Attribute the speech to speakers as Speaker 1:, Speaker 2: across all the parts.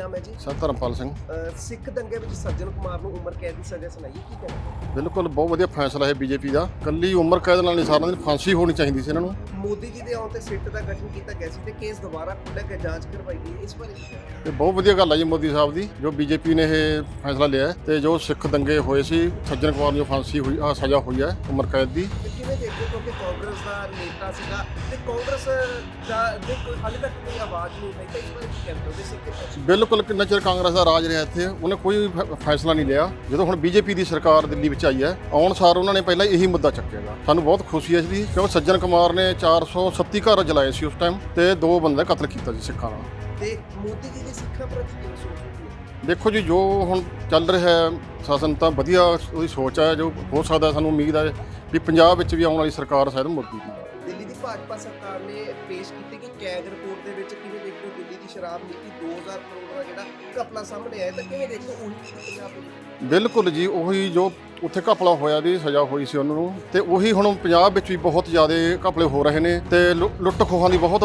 Speaker 1: ਨਾਮ ਹੈ ਜੀ?
Speaker 2: ਸਰ ਧਰਮਪਾਲ ਸਿੰਘ।
Speaker 1: ਅਹ ਸਿੱਖ ਦੰਗੇ ਵਿੱਚ ਸੱਜਣ ਕੁਮਾਰ ਨੂੰ ਉਮਰ ਕੈਦ ਦੀ ਸਜ਼ਾ ਸੁਣਾਈ ਹੈ ਕੀ ਕਹਿੰਦੇ
Speaker 2: ਬਿਲਕੁਲ ਬਹੁਤ ਵਧੀਆ ਫੈਸਲਾ ਹੈ ਬੀਜੇਪੀ ਦਾ। ਕੱਲੀ ਉਮਰ ਕੈਦ ਨਾਲ ਨਹੀਂ ਸਾਰਿਆਂ ਦੀ ਫਾਂਸੀ ਹੋਣੀ ਚਾਹੀਦੀ ਸੀ ਇਹਨਾਂ ਨੂੰ।
Speaker 1: ਮੋਦੀ ਜੀ ਦੇ ਆਉਣ ਤੇ ਸਿੱਟ ਦਾ ਗਠਨ ਕੀਤਾ ਗਿਆ ਸੀ ਤੇ ਕੇਸ ਦੁਬਾਰਾ ਖੁੱਲ੍ਹ ਕੇ ਜਾਂਚ ਕਰਵਾਈ ਗਈ। ਇਸ ਬਾਰੇ ਕੀ ਕਹਿਣਾ?
Speaker 2: ਬਹੁਤ ਵਧੀਆ ਗੱਲ ਹੈ ਜੀ ਮੋਦੀ ਸਾਹਿਬ ਦੀ ਜੋ ਬੀਜੇਪੀ ਨੇ ਇਹ ਫੈਸਲਾ ਲਿਆ ਹੈ ਤੇ ਜੋ ਸਿੱਖ ਦੰਗੇ ਹੋਏ ਸੀ ਸੱਜਣ ਕੁਮਾਰ ਨੂੰ ਫਾਂਸੀ ਹੋਈ ਆ ਸਜ਼ਾ ਹੋਈ ਹੈ ਉਮਰ ਕੈਦ ਦੀ।
Speaker 1: ਤੇ ਦੇਖਦੇ ਹੋ ਕਾਂਗਰਸ ਦਾ ਨੇਤਾ ਸੀਗਾ ਤੇ ਕਾਂਗਰਸ ਦਾ ਦੇ ਕੋਈ ਹਾਲੇ ਤੱਕ ਕੋਈ ਆਵਾਜ਼ ਨਹੀਂ ਉਠਾਈ ਤਾਂ ਇਸ ਬਾਰੇ ਕੀ ਕਹਿੰਦੇ ਹੋ ਕਿ
Speaker 2: ਬਿਲਕੁਲ ਕਿੰਨਾ ਚਿਰ ਕਾਂਗਰਸ ਦਾ ਰਾਜ ਰਿਹਾ ਇੱਥੇ, ਉਹਨੇ ਕੋਈ ਫੈ- ਫੈਸਲਾ ਨਹੀਂ ਲਿਆ। ਜਦੋਂ ਹੁਣ ਬੀਜੇਪੀ ਦੀ ਸਰਕਾਰ ਦਿੱਲੀ ਵਿੱਚ ਆਈ ਹੈ, ਆਉਣ ਸਾਰ ਉਹਨਾਂ ਨੇ ਪਹਿਲਾਂ ਇਹੀ ਮੁੱਦਾ ਚੱਕੇਗਾ। ਸਾਨੂੰ ਬਹੁਤ ਖੁਸ਼ੀ ਹੈ ਇਸ ਦੀ ਕਿਉਂਕਿ ਸੱਜਣ ਕੁਮਾਰ ਨੇ 437 ਘਰ ਜਲਾਏ ਸੀ ਉਸ ਟਾਈਮ ਤੇ ਦੋ ਬੰਦੇ ਦਾ ਕਤਲ ਕੀਤਾ ਸੀ ਸਿੱਖਾਂ ਦਾ
Speaker 1: ਤੇ ਮੋਦੀ ਜੀ ਦੀ ਸਿੱਖਾਂ ਪ੍ਰਤੀ ਕੀ ਸੋਚ ਹੈ?
Speaker 2: ਦੇਖੋ ਜੀ ਜੋ ਹੁਣ ਚੱਲ ਰਿਹਾ ਹੈ ਸ਼ਾਸਨ ਤਾਂ ਵਧੀਆ ਉਹਦੀ ਸੋਚ ਹੈ ਜੋ ਹੋ ਸਕਦਾ ਸਾਨੂੰ ਉਮੀਦ ਹੈ ਵੀ ਪੰਜਾਬ ਵਿੱਚ ਵੀ ਆਉਣ ਵਾਲੀ ਸਰਕਾਰ ਸ਼ਾਇਦ ਮੋਦੀ ਦੀ
Speaker 1: ਦਿੱਲੀ ਦੀ ਭਾਜਪਾ ਸਰਕਾਰ ਨੇ ਪੇਸ਼ ਕੀਤੀ ਕਿ ਕੈਗ ਰਿਪੋਰਟ ਦੇ ਵਿੱਚ ਕਿਵੇਂ ਦੇਖਦੇ ਹੋ ਦਿੱਲੀ ਦੀ ਸ਼ਰਾਬ ਨੀਤੀ? 2000 ਕਰੋੜ ਦਾ ਜਿਹੜਾ ਘਪਲਾ ਸਾਹਮਣੇ ਆਇਆ ਤਾਂ ਕਿਵੇਂ ਦੇਖਦੇ ਹੋ ਉਹੀ ਨੀਤੀ ਪੰਜਾਬ ਵਿੱਚ?
Speaker 2: ਬਿਲਕੁਲ ਜੀ ਉਹੀ ਜੋ ਉੱਥੇ ਘਪਲਾ ਹੋਇਆ ਦੀ ਸਜ਼ਾ ਹੋਈ ਸੀ ਉਹਨਾਂ ਨੂੰ ਤੇ ਉਹੀ ਹੁਣ ਪੰਜਾਬ ਵਿੱਚ ਵੀ ਬਹੁਤ ਜ਼ਿਆਦਾ ਘਪਲੇ ਹੋ ਰਹੇ ਨੇ ਤੇ ਲੁ- ਲੁੱਟ ਖੋਹਾਂ ਦੀ ਬਹੁਤ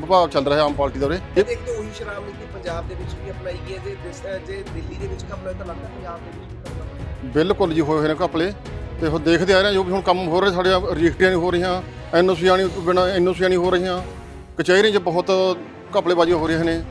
Speaker 2: ਵਿਭਾਗ ਚੱਲ ਰਿਹਾ ਆਮ ਪਾਰਟੀ ਦਾ ਉਰੇ।
Speaker 1: ਇਹ ਦੇਖਦੇ ਹੋ ਉਹੀ ਸ਼ਰਾਬ ਨੀਤੀ ਪੰਜਾਬ ਦੇ ਵਿੱਚ ਵੀ ਅਪਣਾਈ ਗਈ ਹੈ ਜੇ ਦਿਸ- ਜੇ ਦਿੱਲੀ ਦੇ ਵਿੱਚ ਘਪਲਾ ਹੋਇਆ ਤਾਂ ਲੱਗਦਾ ਪੰਜਾਬ ਦੇ ਵਿੱਚ ਵੀ ਘਪਲਾ ਹੋਇਆ।
Speaker 2: ਬਿਲਕੁਲ ਜੀ ਹੋਏ ਹੋਏ ਨੇ ਘਪਲੇ। ਤੇ ਉਹ ਦੇਖਦੇ ਆ ਰਹੇ ਹਾਂ ਜੋ ਵੀ ਹੁਣ ਕੰਮ ਹੋ ਰਹੇ ਸਾਡੇ ਰਜਿਸਟਰੀਆਂ ਨਹੀਂ ਹੋ ਰਹੀਆਂ ਐਨਓਸੀਆਂ ਨਹੀਂ ਬਿਨਾਂ ਐਨਓਸੀਆਂ ਨਹੀਂ ਹੋ ਰਹੀਆਂ। ਕਚਹਿਰੀਆਂ 'ਚ ਬਹੁਤ ਘਪਲੇਬਾਜ਼ੀਆਂ ਹੋ ਰਹੀਆਂ ਨੇ।